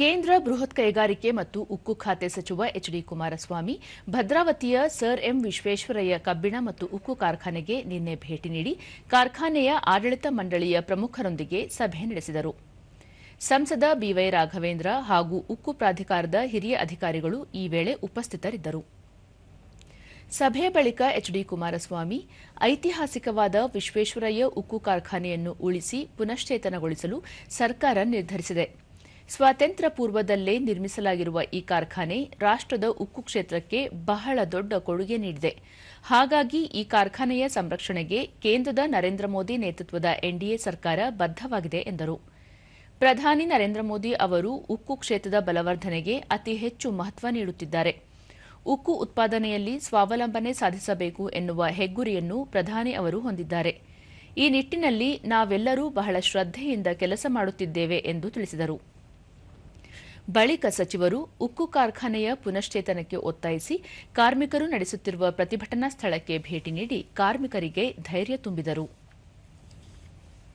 ಕೇಂದ್ರ ಬೃಹತ್ ಕೈಗಾರಿಕೆ ಮತ್ತು ಉಕ್ಕು ಖಾತೆ ಸಚಿವ ಎಚ್ ಡಿ ಕುಮಾರಸ್ವಾಮಿ, ಭದ್ರಾವತಿಯ ಸರ್ ಎಂ ವಿಶ್ವೇಶ್ವರಯ್ಯ ಕಬ್ಬಿಣ ಮತ್ತು ಉಕ್ಕು ಕಾರ್ಖಾನೆಗೆ ನಿನ್ನೆ ಭೇಟಿ ನೀಡಿ ಕಾರ್ಖಾನೆಯ ಆಡಳಿತ ಮಂಡಳಿಯ ಪ್ರಮುಖರೊಂದಿಗೆ ಸಭೆ ನಡೆಸಿದರು. ಸಂಸದ ಬಿವೈ ರಾಘವೇಂದ್ರ ಹಾಗೂ ಉಕ್ಕು ಪ್ರಾಧಿಕಾರದ ಹಿರಿಯ ಅಧಿಕಾರಿಗಳು ಈ ವೇಳೆ ಉಪಸ್ಥಿತರಿದ್ದರು. ಸಭೆ ಬಳಿಕ ಎಚ್ ಡಿ ಕುಮಾರಸ್ವಾಮಿ, ಐತಿಹಾಸಿಕವಾದ ವಿಶ್ವೇಶ್ವರಯ್ಯ ಉಕ್ಕು ಕಾರ್ಖಾನೆಯನ್ನು ಉಳಿಸಿ ಪುನಶ್ಚೇತನಗೊಳಿಸಲು ಸರ್ಕಾರ ನಿರ್ಧರಿಸಿದೆ. ಸ್ವಾತಂತ್ರ್ಯ ಪೂರ್ವದಲ್ಲೇ ನಿರ್ಮಿಸಲಾಗಿರುವ ಈ ಕಾರ್ಖಾನೆ ರಾಷ್ಟ್ರದ ಉಕ್ಕು ಕ್ಷೇತ್ರಕ್ಕೆ ಬಹಳ ದೊಡ್ಡ ಕೊಡುಗೆ ನೀಡಿದೆ. ಹಾಗಾಗಿ ಈ ಕಾರ್ಖಾನೆಯ ಸಂರಕ್ಷಣೆಗೆ ಕೇಂದ್ರದ ನರೇಂದ್ರ ಮೋದಿ ನೇತೃತ್ವದ ಎನ್ಡಿಎ ಸರ್ಕಾರ ಬದ್ದವಾಗಿದೆ ಎಂದರು. ಪ್ರಧಾನಿ ನರೇಂದ್ರ ಮೋದಿ ಅವರು ಉಕ್ಕು ಕ್ಷೇತ್ರದ ಬಲವರ್ಧನೆಗೆ ಅತಿ ಹೆಚ್ಚು ಮಹತ್ವ ನೀಡುತ್ತಿದ್ದಾರೆ. ಉಕ್ಕು ಉತ್ಪಾದನೆಯಲ್ಲಿ ಸ್ವಾವಲಂಬನೆ ಸಾಧಿಸಬೇಕು ಎನ್ನುವ ಹೆಗ್ಗುರಿಯನ್ನು ಪ್ರಧಾನಿ ಅವರು ಹೊಂದಿದ್ದಾರೆ. ಈ ನಿಟ್ಟಿನಲ್ಲಿ ನಾವೆಲ್ಲರೂ ಬಹಳ ಶ್ರದ್ಧೆಯಿಂದ ಕೆಲಸ ಮಾಡುತ್ತಿದ್ದೇವೆ ಎಂದು ತಿಳಿಸಿದರು. ಬಳಿಕ ಸಚಿವರು ಉಕ್ಕು ಕಾರ್ಖಾನೆಯ ಪುನಶ್ಚೇತನಕ್ಕೆ ಒತ್ತಾಯಿಸಿ ಕಾರ್ಮಿಕರು ನಡೆಸುತ್ತಿರುವ ಪ್ರತಿಭಟನಾ ಸ್ಥಳಕ್ಕೆ ಭೇಟಿ ನೀಡಿ ಕಾರ್ಮಿಕರಿಗೆ ಧೈರ್ಯ ತುಂಬಿದರು.